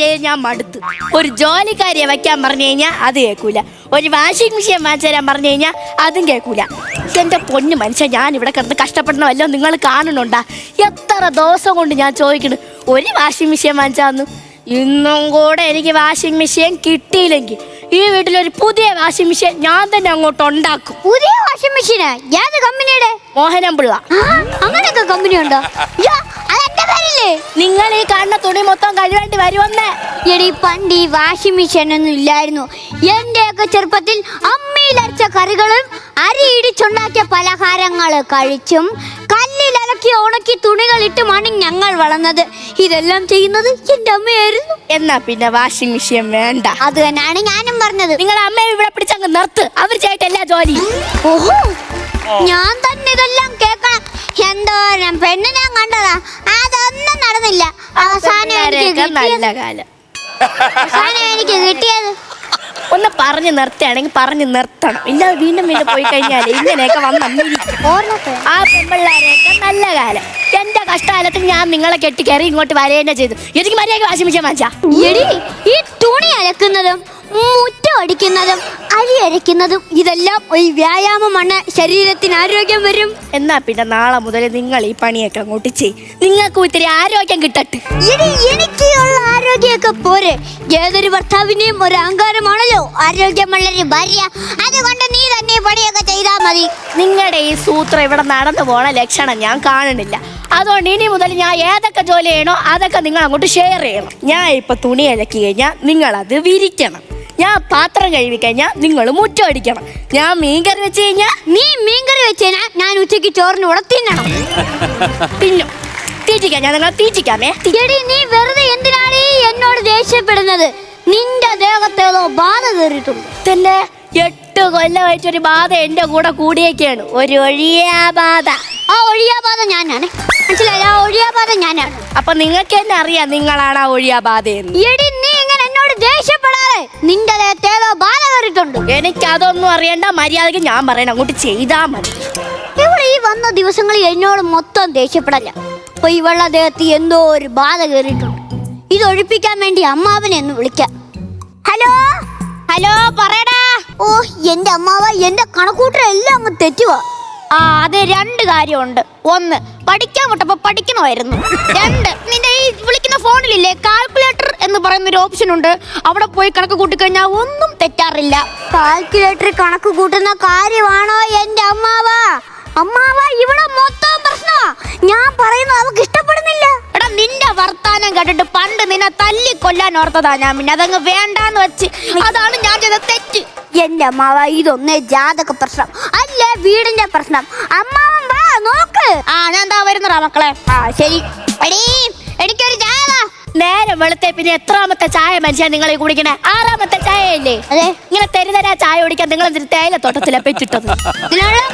ചെയ്ത് ഞാൻ മടുത്തു. ഒരു ജോലിക്കാരിയെ വയ്ക്കാൻ പറഞ്ഞു കഴിഞ്ഞാൽ അത് കേൾക്കൂല. ഒരു വാഷിംഗ് മെഷീൻ വാങ്ങിച്ചു തരാൻ പറഞ്ഞു കഴിഞ്ഞാൽ അതും കേൾക്കൂല. എന്റെ പൊന്നു മനുഷ്യൻ ഞാൻ ഇവിടെ കിടന്ന് കഷ്ടപ്പെടണമല്ലോ നിങ്ങൾ കാണുന്നുണ്ടാ? എത്ര ദിവസം കൊണ്ട് ഞാൻ ചോദിക്കണു ഒരു വാഷിംഗ് മെഷീൻ വാങ്ങിച്ചാന്നു ഇന്നും കൂടെ എനിക്ക് വാഷിംഗ് മെഷീൻ കിട്ടിയില്ലെങ്കിൽ ഈ വീട്ടിലൊരു പുതിയ വാഷിംഗ് മെഷീൻ ഞാൻ തന്നെ അങ്ങോട്ട് ഉണ്ടാക്കും. പുതിയ വാഷിംഗ് മെഷീൻ ഏത് കമ്പനിയുടെ? മോഹനം പിള്ള അങ്ങനെയൊക്കെ കമ്പനി ഉണ്ടോ പേരില്ലേ നിങ്ങൾ ഈ കാണുന്ന തുണി മൊത്തം കഴിവേണ്ടി വരുമെന്നേ. എടി പണ്ട് ഈ വാഷിംഗ് മെഷീൻ ഒന്നും ഇല്ലായിരുന്നു. എന്റെയൊക്കെ ചെറുപ്പത്തിൽ അമ്മയിലരച്ച കറികളും അരി ഇടിച്ചുണ്ടാക്കിയ പലഹാരങ്ങൾ കഴിച്ചും കല്ലിൽ അലക്കി ഉണക്കി തുണികൾ ഇട്ടുമാണ് ഞങ്ങൾ വളർന്നത്. ഇതെല്ലാം ചെയ്യുന്നത് എന്റെ അമ്മയായിരുന്നു. എന്നാ പിന്നെ വാഷിംഗ് മെഷീൻ വേണ്ട. അത് തന്നെയാണ് ഞാനും പറഞ്ഞത്. നിങ്ങളെ അമ്മയെ ഇവിടെ പിടിച്ചങ്ങ് നിർത്ത്. അവർ ചെയ്തിട്ട് എല്ലാ ജോലി ഓഹോ. ഞാൻ തന്നെ ഇതെല്ലാം എന്തോരം പെണ്ണ് ഞാൻ കണ്ടതാ. അതൊന്നും നടന്നില്ല. അവസാനം എനിക്ക് നല്ല കിട്ടിയത് കാലം. അവസാനം എനിക്ക് കിട്ടിയത് ഒന്ന് പറഞ്ഞു നിർത്തുകയാണെങ്കിൽ പറഞ്ഞു നിർത്തണം. ഇല്ല വീണ്ടും വീണ്ടും പോയി കഴിഞ്ഞാൽ ഇങ്ങനെയൊക്കെ വന്നിരിക്കും ഓർമ്മ ആ പെമ്പിള്ളാരെയൊക്കെ നല്ല കാലം. എന്റെ കഷ്ടകാലത്തിൽ ഞാൻ നിങ്ങളെ കെട്ടിക്കയറി ഇങ്ങോട്ട് വരേന്നെ ചെയ്തു. എനിക്ക് മര്യാദ വാശിമിച്ച വാങ്ങിച്ചാ എടി ഈ തുണി അലക്കുന്നതും മുറ്റം അടിക്കുന്നതും അരി അരയ്ക്കുന്നതും ഇതെല്ലാം ഒരു വ്യായാമമാണ്. ശരീരത്തിന് ആരോഗ്യം വരും. എന്നാ പിന്നെ നാളെ മുതൽ നിങ്ങൾ ഈ പണിയൊക്കെ അങ്ങോട്ട് ചെയ്യും. നിങ്ങൾക്കും ഇത്തിരി ആരോഗ്യം കിട്ടട്ടെ. ഇനി എനിക്കുള്ള ആരോഗ്യമൊക്കെ പോരെ. ഏതൊരു ഭർത്താവിനെയും ഒരു അഹങ്കാരമാണല്ലോ. ആരോഗ്യമുള്ളൊരു ഭാര്യ. അതുകൊണ്ട് നീ തന്നെ ഈ പണിയൊക്കെ ചെയ്താൽ മതി. നിങ്ങളുടെ ഈ സൂത്രം ഇവിടെ നടന്നു പോണ ലക്ഷണം ഞാൻ കാണുന്നില്ല. അതുകൊണ്ട് ഇനി മുതൽ ഞാൻ ഏതൊക്കെ ജോലി ചെയ്യണോ അതൊക്കെ നിങ്ങൾ അങ്ങോട്ട് ഷെയർ ചെയ്യണം. ഞാൻ ഇപ്പൊ തുണി അലക്കി കഴിഞ്ഞാൽ നിങ്ങൾ അത് വിരിക്കണം. ഞാൻ പാത്രം കഴുകി കഴിഞ്ഞാൽ നിങ്ങൾ മുറ്റം അടിക്കണം. ഞാൻ മീൻകറി വെച്ച് കഴിഞ്ഞാൽ നീ മീൻകറി വെച്ച് കഴിഞ്ഞാൽ ഞാൻ ഉച്ചയ്ക്ക് ചോറിന് കൂടെ തിന്നണം. തിന്നും തീറ്റിക്കാം ഞാൻ നിങ്ങളെ തീറ്റിക്കാമേ. എടി നീ വെറുതെ എന്തിനാണ് ഈ എന്നോട് ദേഷ്യപ്പെടുന്നത്? നിന്റെ ദേഹത്തേതോ ബാധ കയറിയിട്ടുണ്ട്. തന്നെ എട്ട് കൊല്ലമായിട്ടൊരു ബാധ എന്റെ കൂടെ കൂടിയൊക്കെയാണ് ഒരു ഒഴിയാ ബാധ. ആ ഒഴിയാ ബാധ ഞാനാണ്. മനസ്സിലായി? ആ ഒഴിയാ ബാധ ഞാനാണ്. അപ്പൊ നിങ്ങൾക്ക് തന്നെ അറിയാം നിങ്ങളാണ് ആ ഒഴിയാ ബാധയെന്ന്. എടി നീ ഇങ്ങനെ എന്നോട് ദേഷ്യപ്പെടാതെ നിന്റെ ദേഹത്തേതോ കയറിയിട്ടുണ്ട് എനിക്ക് അതൊന്നും അറിയണ്ട. മര്യാദയ്ക്ക് ഞാൻ പറയണം. അങ്ങോട്ട് ചെയ്താ മതി. ഇവിടെ ഈ വന്ന ദിവസങ്ങളിൽ എന്നോട് മൊത്തം ദേഷ്യപ്പെടല്ല. അപ്പൊ ഇവളുടെ ദേഹത്ത് എന്തോ ഒരു ബാധ കയറിയിട്ടുണ്ട്. ഇതൊഴിപ്പിക്കാൻ വേണ്ടി അമ്മാവനെ ഒന്ന് വിളിക്കാം. ഹലോ? ഹലോ പറയടാ. ഓ എന്റെ അമ്മാവ എന്റെ കണക്കൂട്ടർ എല്ലാം അങ്ങ് തെറ്റുവാ. ആ അത് രണ്ട് കാര്യമുണ്ട്. ഒന്ന് പഠിക്കാൻ വിട്ടപ്പോ പഠിക്കണമായിരുന്നു. രണ്ട് നിന്റെ ഈ വിളിക്കുന്ന ഫോണിലില്ലേ? കാൽക്കുലേറ്റർ എന്ന് പറയുന്ന ഒരു ഓപ്ഷൻ ഉണ്ട്. അവിടെ പോയി കണക്ക് കൂട്ടിക്കഴിഞ്ഞാൽ ഒന്നും തെറ്റാറില്ല. കാൽക്കുലേറ്റർ കണക്ക് കൂട്ടുന്ന കാര്യമാണോ എന്റെ അമ്മാവ? അമ്മാവ ഇവിടെ മൊത്തം പ്രശ്നമാ. ഞാൻ പറയുന്നത് അവക്ക് ഇഷ്ടപ്പെടുന്നില്ല. എടാ നിന്റെ വർത്താനം കേട്ടിട്ട് പണ്ട് നിന്നെ തല്ലി കൊല്ലാൻ ഓർത്തതാ ഞാൻ പിന്നെ. അതങ്ങ് വേണ്ടാന്ന് വെച്ച്. അതാണ് ഞാൻ ചെയ്ത തെറ്റ്. എന്റെ അമ്മാവ ഇതൊന്നേ ജാതക പ്രശ്നം അല്ലേ വീടിന്റെ പ്രശ്നം? അമ്മാവൻ വാ നോക്ക്. ആ ഞാൻ എന്താ വരുന്നടാ മക്കളെ. ആ ശരി. എടീ വെളുത്തെ പിന്നെ എത്രാമത്തെ ചായ മനുഷ്യൻ നിങ്ങളെ കുടിക്കണേ? ആറാമത്തെ ചായ അല്ലേ അതെ. ഇങ്ങനെ തരുതരാ ചായ കുടിക്കാൻ നിങ്ങൾ എന്തിന് തേയില തോട്ടത്തിലെ പെറ്റിട്ടത്?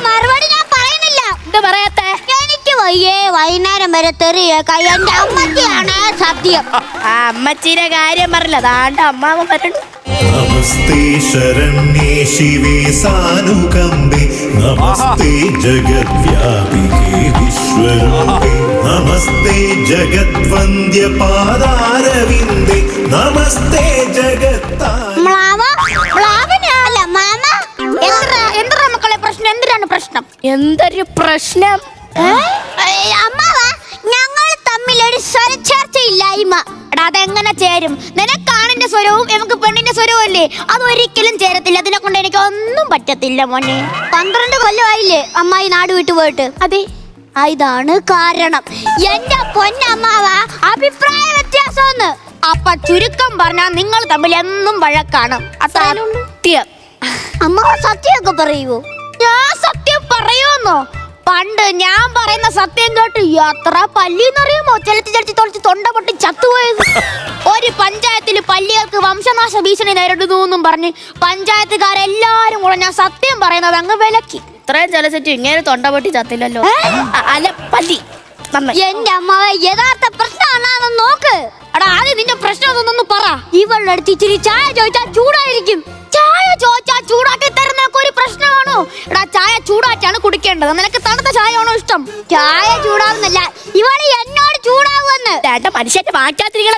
മറുപടി ഞാൻ പറയുന്നില്ല. ഇത് പറയാത്തെ? എനിക്ക് വയ്യേ വൈകുന്നേരം വരെ തെറിയ കൈ എന്റെ അമ്മച്ചിയാണ് സത്യം. ആ അമ്മച്ചീരെ കാര്യം പറഞ്ഞില്ല. അതാണ്ട് അമ്മാവൻ വരണു നമസ്തേ ശരണ്യേ ശിവേ സാനുകമ്പേ. നമസ്തേ ജഗദ്വ്യാപികേ വിശ്വരൂപേ. നമസ്തേ ജഗദ്വന്ദ്യ പാദാരവിന്ദേ നമസ്തേ ജഗത്തായ പ്രശ്നം? എന്തിനാണ് പ്രശ്നം? എന്തൊരു പ്രശ്നം? അമ്മാവ ഞങ്ങൾ തമ്മിൽ ഒരു സ്വരച്ചേർച്ച ഇല്ലായ്മ എടാ അതെങ്ങനെ ചേരും? നിനക്കാണിന്റെ സ്വരവും നമുക്ക് പെണ്ണിന്റെ സ്വരവും അല്ലേ അത് ഒരിക്കലും ചേരത്തില്ല. അതിനെ കൊണ്ട് എനിക്ക് ഒന്നും പറ്റത്തില്ല മോനെ. പന്ത്രണ്ട് കൊല്ലമായില്ലേ അമ്മായി നാട് വിട്ടു പോയിട്ട്? അതെ. ഇതാണ് കാരണം. എന്റെ പൊന്നമ്മാവ അഭിപ്രായ വ്യത്യാസമെന്ന്. അപ്പൊ ചുരുക്കം പറഞ്ഞാൽ നിങ്ങൾ തമ്മിൽ എന്നും വഴക്കാണ്. സത്യം. അമ്മ സത്യമൊക്കെ പറയുവോ? ഞാൻ സത്യം പറയുമെന്നോ പണ്ട് ഞാൻ പറയുന്ന സത്യം കേട്ട് എത്ര പല്ലിന്നറിയുമോ? ചെലത്തി ചെലത്തി തൊളിച്ച് തൊണ്ട പൊട്ടി ചത്തുപോയത്. ഒരു പഞ്ചായത്തിൽ പല്ലികൾക്ക് വംശനാശ ഭീഷണി നേരിടുന്നു എന്നും പറഞ്ഞ് പഞ്ചായത്തുകാരെല്ലാരും കൂടെ ഞാൻ സത്യം പറയുന്നത് അങ്ങ് വിലക്കി. ഇത്രയും ചലച്ചിട്ട് ഇങ്ങനെ തൊണ്ട പൊട്ടി ചത്തില്ലല്ലോ. അ- അല്ല പല്ലി. നന്നായി എന്റെ അമ്മാവ യഥാർത്ഥ പ്രശ്നം നോക്ക്. എടാ ആദ്യം നിന്റെ പ്രശ്നം അതൊന്നൊന്ന് പറ. ഇവളുടെ അടുത്ത് ഇച്ചിരി ചായ ചോദിച്ചാൽ ചൂടായിരിക്കും. ചായ ചോദിച്ചാ ചൂടാക്കി നിങ്ങൾ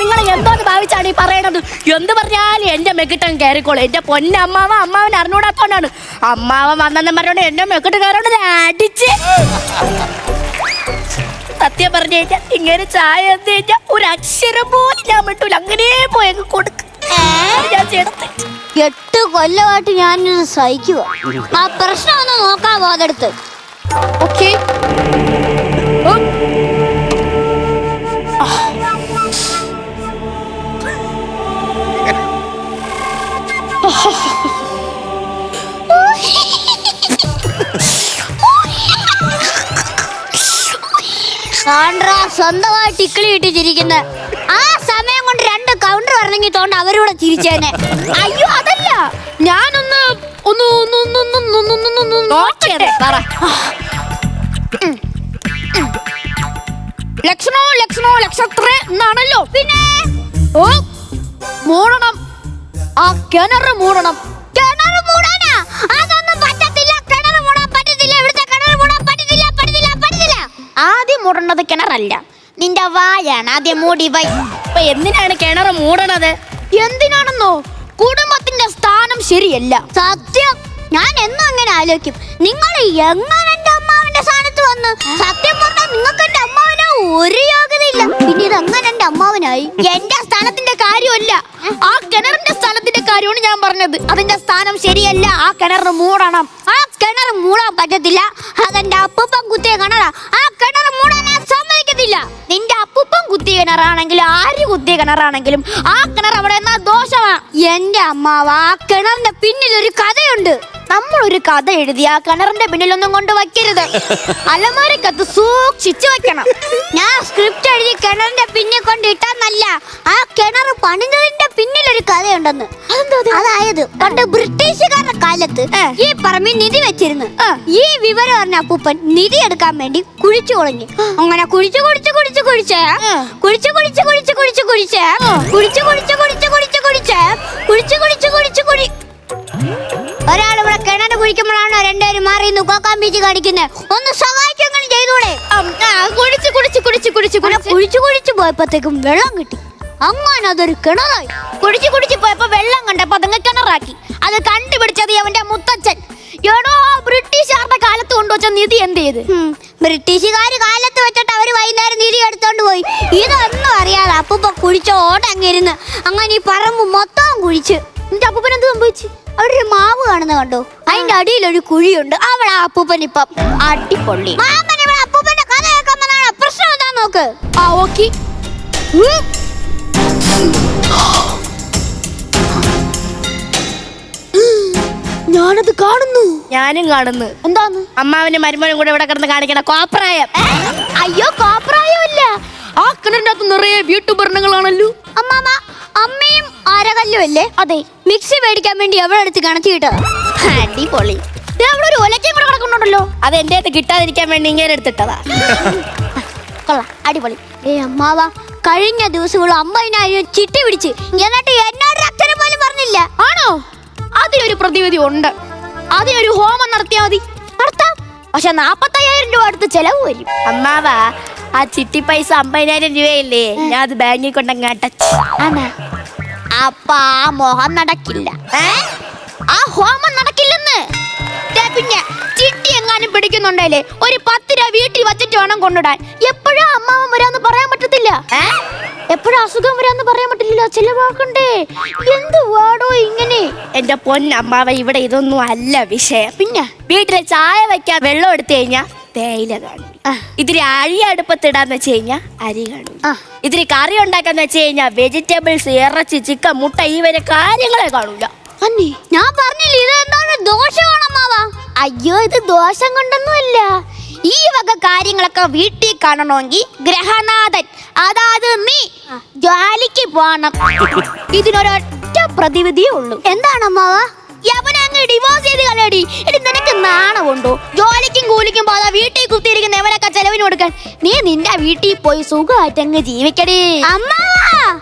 നിങ്ങൾ എന്തോന്ന് ഭാവിച്ചാണ് ഈ പറയണത്. എന്ത് പറഞ്ഞാലും എന്റെ മെക്കിട്ടൻ കയറിക്കോളും. എന്റെ പൊന്നമ്മാവ അമ്മാവൻ അറിഞ്ഞൂടാത്തോണ്ടാണ് അമ്മാവൻ വന്നെന്ന് പറഞ്ഞോണ്ട് എന്റെ മെക്കിട്ട് കയറോണ്ട് അടിച്ച്. സത്യം പറഞ്ഞു കഴിഞ്ഞാൽ ഇങ്ങനെ ചായ എന്ത് കഴിഞ്ഞാൽ ഒരു അക്ഷരം പോലും ഞാൻ വിട്ടൂല അങ്ങനെ പോയി കൊടുക്കും. എട്ട് കൊല്ലമായിട്ട് ഞാനിത് സഹിക്കുക ആ പ്രശ്നം ഒന്ന് നോക്കാൻ പോകരുത് ഓക്കെ സ്വന്തമായിട്ട് ഇക്കിളി ഇട്ട് ചിരിക്കുന്നത് ആ വരണമെങ്കിൽ തോണ്ട അവരൂടെ ചിരിച്ചേനെ. അയ്യോ അതല്ല. ഞാനൊന്ന് ഒന്ന് ഒന്ന് ഒന്ന് ഒന്ന് ഒന്ന് ഒന്ന് ഒന്ന് ഒന്ന് നോക്കിയത്. പറ. ലക്ഷണോ ലക്ഷണോ ലക്ഷത്ര എന്നാണല്ലോ. പിന്നെ? ഓ മൂടണം. ആ കിണർ മൂടണം. കിണർ മൂടാനാ? അതൊന്നും പറ്റത്തില്ല. കിണർ മൂടാൻ പറ്റത്തില്ല. ഇവിടുത്തെ കിണർ മൂടാൻ പറ്റത്തില്ല പറ്റത്തില്ല പറ്റത്തില്ല. ആദ്യം മൂടേണ്ടത് കിണറല്ല. നിന്റെ വായാണ് ആദ്യം മൂടി വൈ അപ്പൊ എന്തിനാണ് കിണർ മൂടണത്? എന്തിനാണെന്നോ? കുടുംബത്തിന്റെ സ്ഥാനം ശരിയല്ല. സത്യം. ഞാൻ എന്നും അങ്ങനെ ആലോചിക്കും. നിങ്ങൾ എങ്ങനെ എന്റെ അമ്മാവന്റെ സ്ഥാനത്ത് വന്ന്? സത്യം പറഞ്ഞാൽ നിങ്ങൾക്ക് എന്റെ അമ്മാവിന് ഒരു യോഗ്യതയില്ല. പിന്നെ ഇത് എങ്ങനെ എന്റെ അമ്മാവനായി? എന്റെ സ്ഥാനത്തിന്റെ കാര്യമല്ല. ആ കിണറിന്റെ സ്ഥാനത്തിന്റെ കാര്യമാണ് ഞാൻ പറഞ്ഞത്. അതിന്റെ സ്ഥാനം ശരിയല്ല. ആ കിണർ മൂടണം. ആ കിണർ മൂടാൻ പറ്റത്തില്ല. അതെന്റെ അപ്പൂപ്പൻ കിണറാണെങ്കിലും ആ കിണർ അവിടെ എന്നാ ദോഷമാണ് എന്റെ അമ്മാവ് ആ കിണറിന്റെ പിന്നിൽ ഒരു കഥയുണ്ട്. നമ്മൾ ഒരു കഥ എഴുതി ആ കിണറിന്റെ പിന്നിലൊന്നും കൊണ്ട് വയ്ക്കരുത് അലമാരക്കത്ത് സൂക്ഷിച്ചു വെക്കണം ഞാൻ സ്ക്രിപ്റ്റ് എഴുതി കിണറിന്റെ പിന്നിൽ നല്ല ആ കിണർ പണിഞ്ഞതിന്റെ പിന്നിലൊരു കഥയുണ്ടെന്ന് അതായത് പണ്ട് ബ്രിട്ടീഷുകാരുടെ കാലത്ത് ഈ പറമ്പിൽ നിധി വെച്ചിരുന്നു ഈ വിവരം അറിഞ്ഞ അപ്പൂപ്പൻ നിധി എടുക്കാൻ വേണ്ടി കുഴിച്ചു കുളഞ്ഞു അങ്ങനെ കുഴിച്ചു കുഴിച്ചു കുഴിച്ചു കുഴിച്ച്. കുഴിച്ചു കുഴിച്ചു കുഴിച്ചു. കുഴിച്ചു കുഴിച്ചു കുഴിച്ചു കുഴിച്ചു കുഴിച്ച് കുഴിച്ചു കിണർ കുഴിക്കുമ്പോഴാണോ രണ്ടുപേരും മാറി കോക്കാൻ ബീച്ച് കാണിക്കുന്നത് ഒന്ന് സഹായിക്കും ചെയ്തൂടെ? കുടിച്ച് കുടിച്ച് കുടിച്ച് കുടിച്ച് കുടിച്ചു കുടിച്ചു പോയപ്പോഴത്തേക്കും വെള്ളം കിട്ടി. അങ്ങനെ അതൊരു കിണറായി. കുടിച്ച് കുടിച്ച് പോയപ്പോ വെള്ളം കണ്ടപ്പോ അതങ്ങ് കിണറാക്കി. അത് കണ്ടുപിടിച്ചത് അവന്റെ മുത്തച്ഛൻ. എടോ ബ്രിട്ടീഷുകാരുടെ കാലത്ത് കൊണ്ടുവച്ച നിധി എന്ത് ചെയ്ത്? ബ്രിട്ടീഷുകാർ കാലത്ത് വെച്ചിട്ട് അവർ വൈകുന്നേരം നിധി എടുത്തോണ്ട് പോയി. ഇതൊന്നും അറിയാതെ അപ്പൂപ്പ കുഴിച്ചോടങ്ങിരുന്ന് അങ്ങനെ ഈ പറമ്പ് മൊത്തം കുഴിച്ച്. നിന്റെ അപ്പൂപ്പൻ എന്ത് സംഭവിച്ചു? അവിടെ ഒരു മാവ് കാണുന്ന കണ്ടോ? അതിന്റെ അടിയിൽ ഒരു കുഴിയുണ്ട്. അവിടെ അപ്പൂപ്പൻ ഇപ്പം. അടിപൊളി. മാമൻ ഇവിടെ അപ്പൂപ്പന്റെ കഥ കേൾക്കാൻ വന്നതാണ് പ്രശ്നം എന്താ നോക്ക്. ആ ഓക്കെ. ഞാനത് കാണുന്നു. ഞാനും കാണുന്നു. എന്താന്ന്? അമ്മാവിന്റെ മരുമോനും കൂടെ ഇവിടെ കിടന്ന് കാണിക്കണ കോപ്രായം. അയ്യോ കോപ്രായം ഇല്ല ആ കിണറിന്റെ അകത്ത് നിറയെ വീട്ടുപകരണങ്ങളാണല്ലോ. അമ്മാമ അമ്മയും അരകല്ലും അല്ലേ? അതെ മിക്സി മേടിക്കാൻ വേണ്ടി എവിടെ അടുത്ത് കണക്കിട്ട് അടിപൊളി. അവിടെ ഒരു കൂടെ കിടക്കുന്നുണ്ടല്ലോ. അത് എന്റെ അടുത്ത് കിട്ടാതിരിക്കാൻ വേണ്ടി ഇങ്ങനെ എടുത്തിട്ടതാ. കൊള്ളാം അടിപൊളി. ഏ അമ്മാവ കഴിഞ്ഞ ദിവസങ്ങളും അമ്മയിനായിരുന്നു ചിട്ടി പിടിച്ച്. എന്നിട്ട് എന്നോട് അക്ഷരം പോലും പറഞ്ഞില്ല. ആണോ? അതിനൊരു പ്രതിവിധി ഉണ്ട്. അതിനൊരു ഹോമം നടത്തിയാൽ മതി. നടത്താം. പക്ഷെ നാപ്പത്തയ്യായിരം രൂപ അടുത്ത് ചെലവ് വരും. അമ്മാവാ ആ ചിട്ടി പൈസ അമ്പതിനായിരം രൂപയില്ലേ? ഞാൻ അത് ബാങ്കിൽ കൊണ്ടങ്ങ് അടച്ചു. അപ്പൊ ആ മോഹം നടക്കില്ല. ആ ഹോമം നടക്കില്ലെന്ന്. പിന്നെ ചിട്ടി എങ്ങാനും പിടിക്കുന്നുണ്ടല്ലേ ഒരു പത്ത് രൂപ വീട്ടിൽ വച്ചിട്ട് വേണം കൊണ്ടിടാൻ എപ്പോഴാ അമ്മാവൻ വരാന്ന് പറയാൻ പറ്റത്തില്ല? എപ്പോഴും അസുഖം വരാന്ന് പറയാൻ പറ്റില്ലല്ലോ ചിലവാക്കണ്ടേ. എന്ത് വാടോ ഇങ്ങനെ? എന്റെ പൊന്നമ്മാവ ഇവിടെ ഇതൊന്നും അല്ല വിഷയം. പിന്നെ? വീട്ടിലെ ചായ വെക്കാൻ വെള്ളം എടുത്തു കഴിഞ്ഞാ തേയില കാണും. ഇതിരി അഴി അടുപ്പത്തിടാന്ന് വെച്ച് കഴിഞ്ഞാൽ അരി കാണും. ഇതിരി കറി ഉണ്ടാക്കാന്ന് വെച്ച് കഴിഞ്ഞാൽ വെജിറ്റബിൾസ് ഇറച്ചി ചിക്കൻ മുട്ട ഈ വരെ കാര്യങ്ങളെ കാണൂല. ഞാൻ പറഞ്ഞില്ല ഇത് എന്താണ് ദോഷമാണ് അമ്മാവ അയ്യോ ഇത് ദോഷം കൊണ്ടൊന്നുമല്ല. ഈ വക കാര്യങ്ങളൊക്കെ വീട്ടിൽ കാണണമെങ്കിൽ ഗ്രഹനാഥൻ അതായത് നീ ജോലിക്ക് പോണം. ഇതിനൊരൊറ്റ പ്രതിവിധിയേ ഉള്ളൂ. എന്താണ് അമ്മാവ യവനെ ഡിവോഴ്സ് നിനക്ക് നാണമുണ്ടോ? ജോലിക്കും കൂലിക്കും കുത്തിയിരിക്കുന്ന ചെലവിന് കൊടുക്കാൻ? നീ നിന്റെ വീട്ടിൽ പോയി സുഖമായിട്ട് അങ്ങ് ജീവിക്കടി. അമ്മാവ